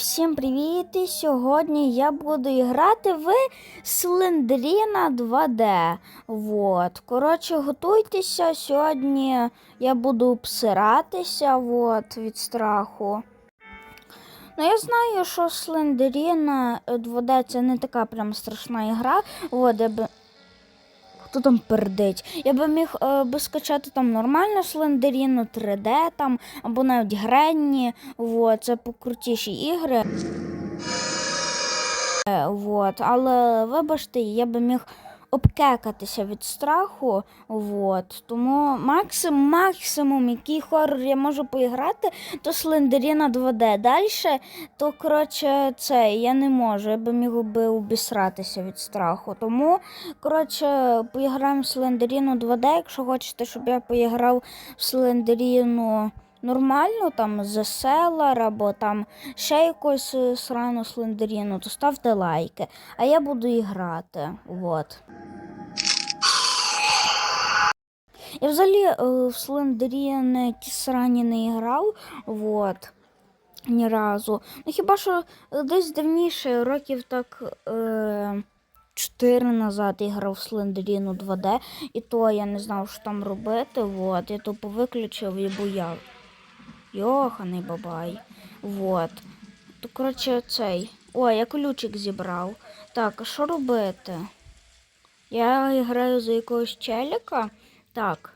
Всім привіт! І Сьогодні я буду грати в Слендріна 2D. Вот. Коротше, готуйтеся. Сьогодні я буду обсиратися вот, від страху. Ну, я знаю, що Слендеріна 2D це не така прям страшна ігра. Вот. Хто там пердить? Я би міг е, би скачати там нормальну слендеріну 3D там, або навіть Гренні. Вот, це покрутіші ігри. Е, вот. Але вибачте, я би міг обкекатися від страху. Вот. Тому максимум, максимум, який хорор я можу поіграти, то Слендеріна 2D. Далі, то коротше, це я не можу. Я би міг би обісратися від страху. Тому, коротше, поіграємо в Слендеріну 2D. Якщо хочете, щоб я поіграв в Слендеріну нормально, там The Cellar або там ще якусь е, срану слендеріну, то ставте лайки. А я буду і грати. Вот. Я взагалі е, в Слендерін ті срані не грав. Вот. Ні разу. Ну хіба що е, десь давніше, років так. Е... 4 назад я грав в Слендеріну 2D, і то я не знав, що там робити. Вот. Я тупо виключив і бояв. Йоханий бабай. Вот. То, коротше, цей. Ой, я ключик зібрав. Так, а що робити? Я граю за якогось челіка. Так.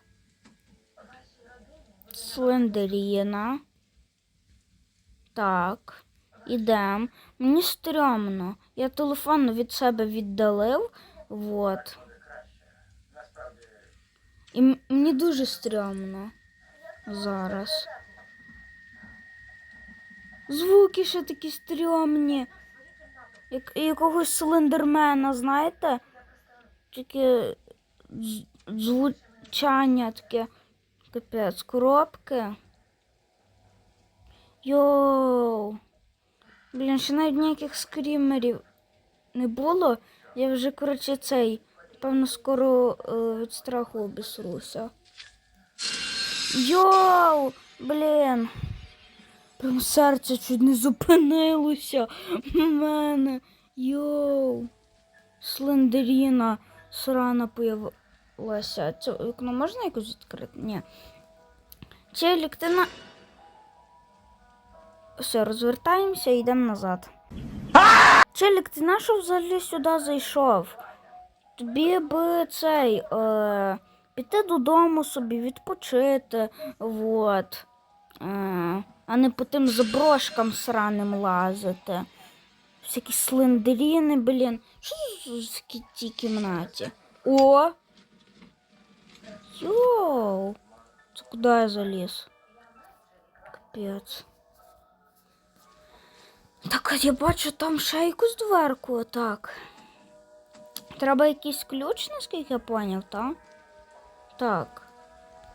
Слендеріна. Так. Ідем. Мені стрьомно. Я телефон від себе віддалив. Вот. І мені дуже стрьомно. Зараз. Звуки ще такі стрьомні. Як якогось слендермена, знаєте? Таке звучання таке. Капець, коробки. Йоу. Блін, ще навіть ніяких скрімерів не було. Я вже, коротше, цей. Певно, скоро е, від страху обісруся. Йоу! Блін. Прям серце чуть не зупинилося в мене. Йоу. Слендеріна срана появилася. Це вікно можна якось відкрити? Ні. Челік, ти на. Все, розвертаємося і йдемо назад. Челік, ти на що взагалі сюди зайшов? Тобі би цей. Е, піти додому собі, відпочити. Вот. Е, а не по тим заброшкам сраним лазити. Всякі слендеріни, блін. Що в цій кімнаті? О! Йоу! Це куди я заліз? Капець. Так, я бачу там ще якусь дверку, отак. Треба якийсь ключ, наскільки я поняв, так? Так.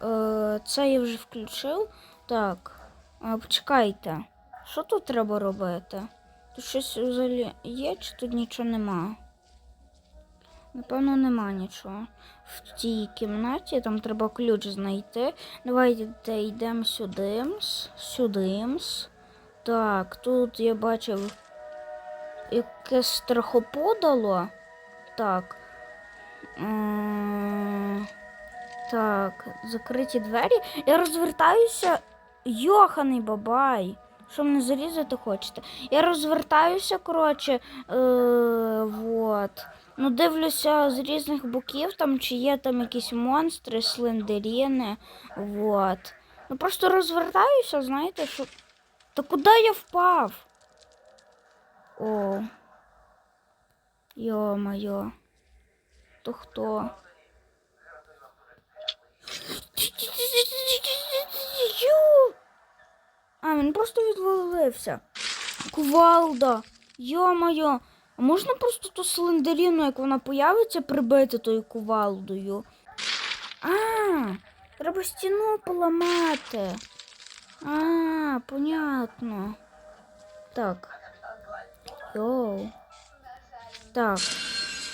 Е, це я вже включив. Так. Е, почекайте. Що тут треба робити? Тут щось взагалі є, чи тут нічого нема? Напевно, нема нічого. В цій кімнаті там треба ключ знайти. Давайте йдемо сюди. Сюди. Так, тут я бачив якесь страхоподало. Так. Так, закриті двері. Я розвертаюся. Йоханий бабай. Що мене зарізати хочете? Я розвертаюся, коротше. Е, вот. Ну, дивлюся з різних боків, там чи є там якісь монстри, слендеріни. Вот. Ну просто розвертаюся, знаєте, що. Та куди я впав? О. Йо-моє. То хто? Ю! А, він просто відвалився. Кувалда. Йо-моє. А можна просто ту слендеріну, як вона появиться, прибити тою кувалдою? А, треба стіну поламати. А, понятно. Так. Йоу. Так.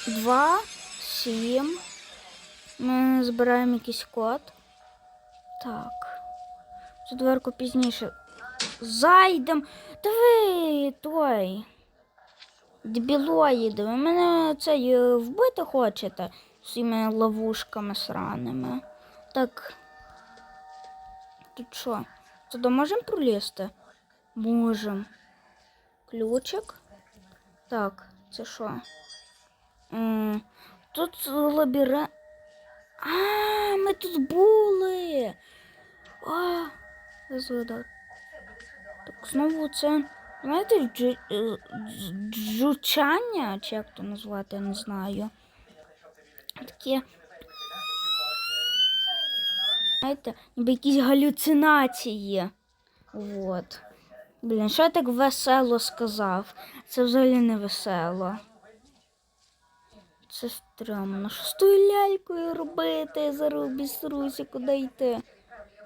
Два, сім. Ми збираємо якийсь код. Так. Цю дверку пізніше зайдем. Та ви той. Дебілоїди, ви мене цей е, вбити хочете своїми ловушками сраними. Так. Тут що? Туди можемо пролізти? Можем. Ключик. Так, це що? Тут лабіринт. А, ми тут були. А, згадав. Так, знову це. Знаєте, е, дж- джучання, чи як то назвати, я не знаю. Таке. Знаєте, ніби якісь галюцинації. Вот. Блін, що я так весело сказав? Це взагалі не весело. Це стрьомно. Що з тою лялькою робити? Зараз обісруся, куди йти.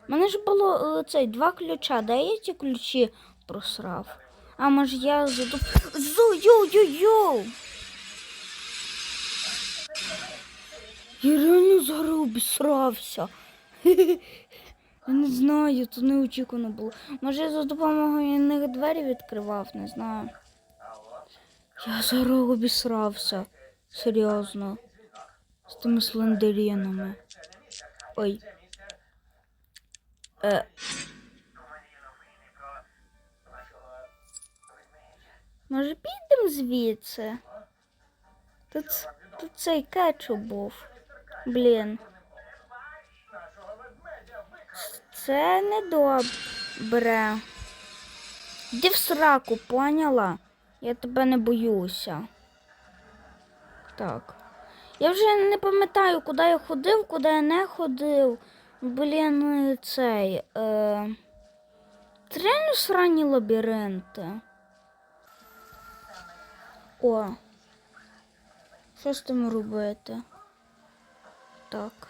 У мене ж було е, цей два ключа. Де я ті ключі просрав? А може я заду... Зу, йоу, йоу, йоу! Я реально зараз обісрався. Я не знаю, це неочікувано було. Може я за допомогою них двері відкривав, не знаю. Я зараз обісрався. Серйозно. З тими слендерінами. Ой. Е. Може підемо звідси? Тут, тут цей кетчуп був. Блін. Це недобре. Іди в сраку, поняла? Я тебе не боюся. Так. Я вже не пам'ятаю, куди я ходив, куди я не ходив. Блін, цей. Е... Це реально срані лабіринти. О. Що з тим робити? Так.